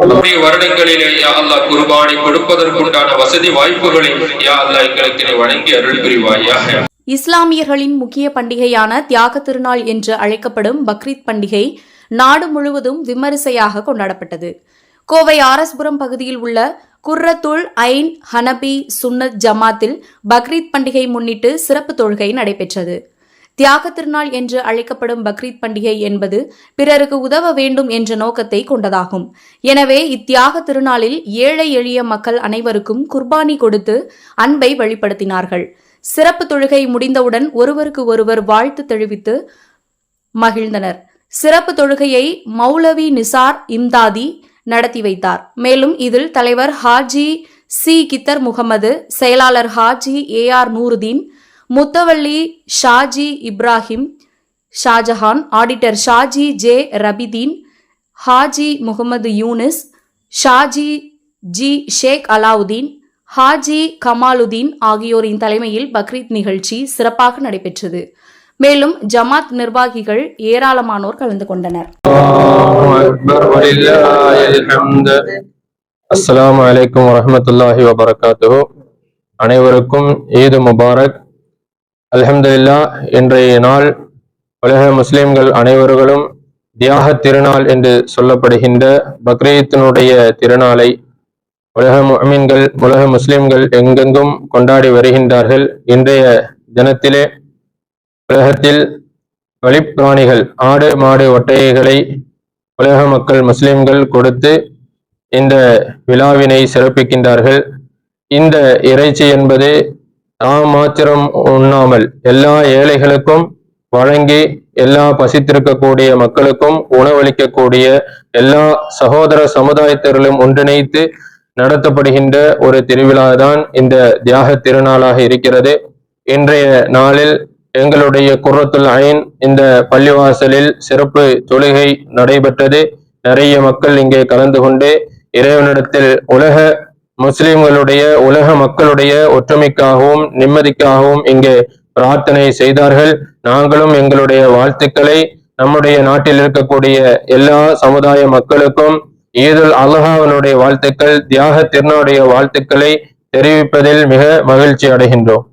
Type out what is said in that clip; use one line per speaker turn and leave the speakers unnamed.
உங்களுடைய வருடங்களிலே யா அல்லா குர்பானை கொடுப்பதற்குண்டான வசதி வாய்ப்புகளை யா அல்லா எங்களுக்கு வழங்கி அருள் புரிவாயாக.
இஸ்லாமியர்களின் முக்கிய பண்டிகையான தியாக திருநாள் என்று அழைக்கப்படும் பக்ரீத் பண்டிகை நாடு முழுவதும் விமரிசையாக கொண்டாடப்பட்டது. கோவை ஆரஸ்புரம் பகுதியில் உள்ள குர்ரத்துல் ஐன் ஹனபி சுன்னத் ஜமாத்தில் பக்ரீத் பண்டிகை முன்னிட்டு சிறப்பு தொழுகை நடைபெற்றது. தியாக திருநாள் என்று அழைக்கப்படும் பக்ரீத் பண்டிகை என்பது பிறருக்கு உதவ வேண்டும் என்ற நோக்கத்தை கொண்டதாகும். எனவே இத்தியாக திருநாளில் ஏழை எளிய மக்கள் அனைவருக்கும் குர்பானி கொடுத்து அன்பை வெளிப்படுத்தினார்கள் சிறப்பு தொழுகை முடிந்தவுடன் ஒருவருக்கு ஒருவர் வாழ்த்து தெரிவித்து மகிழ்ந்தனர். சிறப்பு தொழுகையை மௌலவி நிசார் இம்தாதி நடத்தி வைத்தார். மேலும் இதில் தலைவர் ஹாஜி சி கித்தர் முகமது செயலாளர் Haji A R Nooruddin முத்தவள்ளி Shaji Ibrahim Shahjahan auditor Shaji J Rafiuddin Haji Mohammed Yunus Shaji G Sheikh Alauddin Haji Kamaluddin ஆகியோரின் தலைமையில் பக்ரீத் நிகழ்ச்சி சிறப்பாக நடைபெற்றது. மேலும் ஜமாத் நிர்வாகிகள் ஏராளமானோர் கலந்து கொண்டனர்.
அனைவருக்கும் ஈது முபாரக். அலமதுல்லா இன்றைய நாள் உலக முஸ்லிம்கள் அனைவர்களும் தியாக திருநாள் என்று சொல்லப்படுகின்ற பக்ரீத்தினுடைய திருநாளை உலக மீன்கள் உலக முஸ்லிம்கள் எங்கெங்கும் கொண்டாடி வருகின்றார்கள். இன்றைய தினத்திலே உலகத்தில் வழிப்பிராணிகள் ஆடு மாடு ஒட்டைகளை உலக மக்கள் முஸ்லிம்கள் கொடுத்து இந்த விழாவினை சிறப்பிக்கின்றார்கள். இந்த இறைச்சி என்பது தாம் மாத்திரம் உண்ணாமல் எல்லா ஏழைகளுக்கும் வழங்கி எல்லா பசித்திருக்கக்கூடிய மக்களுக்கும் உணவளிக்கக்கூடிய எல்லா சகோதர சமுதாயத்தினரும் ஒன்றிணைத்து நடத்தப்படுகின்ற ஒரு திருவிழா தான் இந்த தியாக திருநாளாக இருக்கிறது. இன்றைய நாளில் எங்களுடைய குரத்துல் ஐன் இந்த பள்ளிவாசலில் சிறப்பு தொழுகை நடைபெற்றது. நிறைய மக்கள் இங்கே கலந்து கொண்டு இறைவனிடத்தில் உலக முஸ்லிம்களுடைய உலக மக்களுடைய ஒற்றுமைக்காகவும் நிம்மதிக்காகவும் இங்கே பிரார்த்தனை செய்தார்கள். நாங்களும் எங்களுடைய வாழ்த்துக்களை நம்முடைய நாட்டில் இருக்கக்கூடிய எல்லா சமுதாய மக்களுக்கும் ஈதுல் அல்ஹாவினுடைய வாழ்த்துக்கள் தியாக திருநாளுடைய வாழ்த்துக்களை தெரிவிப்பதில் மிக மகிழ்ச்சி அடைகின்றோம்.